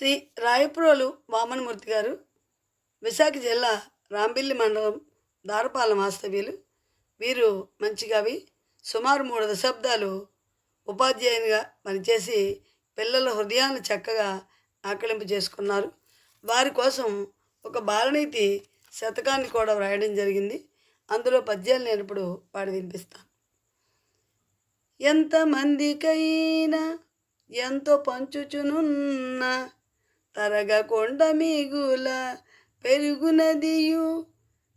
శ్రీ రాయప్రోలు వామనమూర్తి గారు విశాఖ జిల్లా రాంబిల్లి మండలం దారపాలెం వాస్తవ్యులు. వీరు మంచి కవి సుమారు మూడు దశాబ్దాలు ఉపాధ్యాయునిగా పనిచేసి పిల్లల హృదయాన్ని చక్కగా ఆకలింపు చేసుకున్నారు. వారి కోసం ఒక బాలనీతి శతకాన్ని కూడా వ్రాయడం జరిగింది. అందులో పద్యాలు నేను ఇప్పుడు పాడి వినిపిస్తాను. ఎంతమందికైనా ఎంతో పంచుచునున్న తరగకొండ మిగుల పెరుగునదియు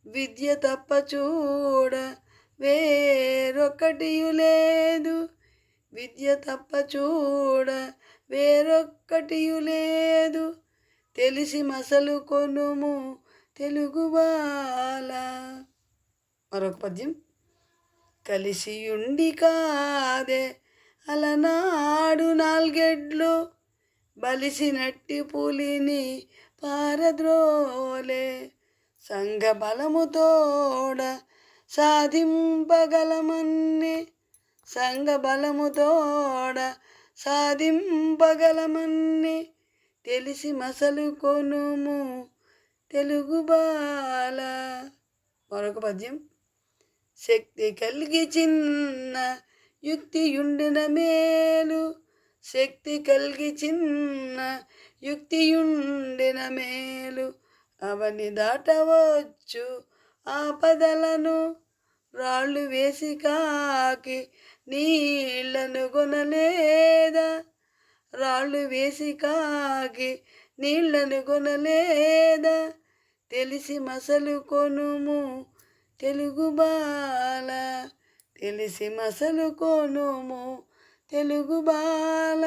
విద్య తప్ప చూడ వేరొక్కటియు లేదు. విద్య తప్ప చూడ వేరొక్కటియు లేదు. తెలిసి మసలు కొనుము తెలుగు మరొక పద్యం. కలిసి ఉండి కాదే అలనాడు నాలుగెడ్లు బలిసినట్టి పులిని పారద్రోలే. సంఘ బలముతోడ సాధింపగలమన్ని. సంఘ బలముతోడ సాధింపగలమన్ని. తెలిసి మసలు కొనుము తెలుగు బాల. మరొక పద్యం. శక్తి కలిగి చిన్న యుక్తియుండిన మేలు. శక్తి కలిగి చిన్న యుక్తియుండిన మేలు. అవని దాటవచ్చు ఆపదలను. రాళ్ళు వేసి కాకి నీళ్ళను కొనలేదా? రాళ్ళు వేసి కాకి నీళ్ళను కొనలేదా? తెలిసి మసలు కొనుము తెలుగు బాల. తెలిసి మసలు కొనుము తెలుగు బాల